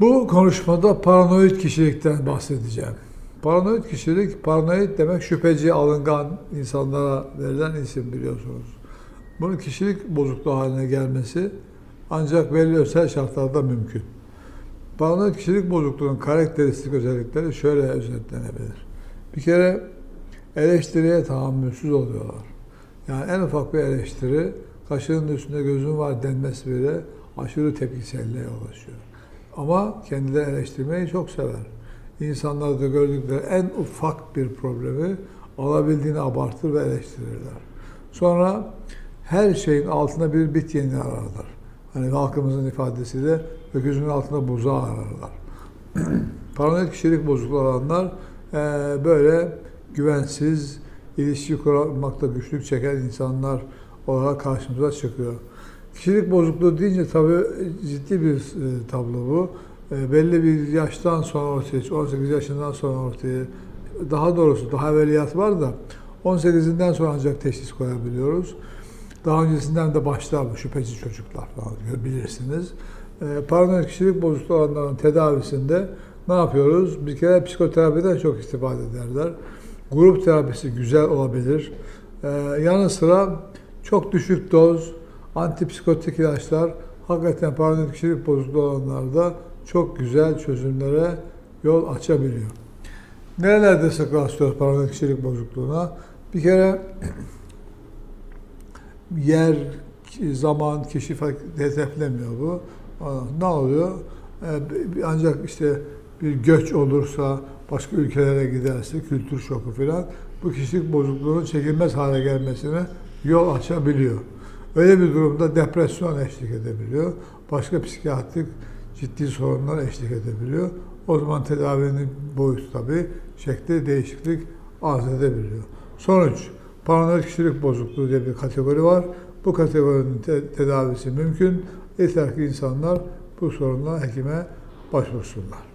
Bu konuşmada paranoid kişilikten bahsedeceğim. Paranoid kişilik, paranoid demek şüpheci, alıngan insanlara verilen isim biliyorsunuz. Bunun kişilik bozukluğu haline gelmesi ancak belli özel şartlarda mümkün. Paranoid kişilik bozukluğunun karakteristik özellikleri şöyle özetlenebilir. Bir kere eleştiriye tahammülsüz oluyorlar. Yani en ufak bir eleştiri, kaşığın üstünde gözün var denmesi bile aşırı tepkiselliğe yol açıyor. Ama kendileri eleştirmeyi çok sever. İnsanlarda gördükleri en ufak bir problemi alabildiğini abartır ve eleştirirler. Sonra her şeyin altında bir bit yeni ararlar. Hani halkımızın ifadesiyle öküzün altında buzağı ararlar. Paranoid kişilik bozukluğu olanlar eee, böyle güvensiz, ilişki kurmakta güçlük çeken insanlar olarak karşımıza çıkıyor. Kişilik bozukluğu deyince tabii ciddi bir e, tablo bu. E, belli bir yaştan sonra ortaya çıkıyor, 18 yaşından sonra ortaya, daha doğrusu daha evveliyat var da 18'inden sonra ancak teşhis koyabiliyoruz. Daha öncesinden de başlar bu şüpheci çocuklar falan bilirsiniz. E, paranoid kişilik bozukluğu olanların tedavisinde ne yapıyoruz? Bir kere psikoterapiden çok istifade ederler. Grup terapisi güzel olabilir. Yanı sıra çok düşük doz antipsikotik ilaçlar hakikaten paranoid kişilik bozukluğu olanlarda çok güzel çözümlere yol açabiliyor. Nerelerde sık rastlıyoruz paranoid kişilik bozukluğuna? Bir kere yer, zaman, kişi hedeflemiyor bu. Ne oluyor? Ee, Ancak işte bir göç olursa, başka ülkelere giderse, kültür şoku falan bu kişilik bozukluğunun çekilmez hale gelmesine yol açabiliyor. Öyle bir durumda depresyon eşlik edebiliyor. Başka psikiyatrik ciddi sorunlar eşlik edebiliyor. O zaman tedavinin boyutu tabii şekli değişiklik arz edebiliyor. Sonuç, paranoid kişilik bozukluğu diye bir kategori var. Bu kategorinin te- tedavisi mümkün. Yeter ki insanlar bu sorunla hekime başvursunlar.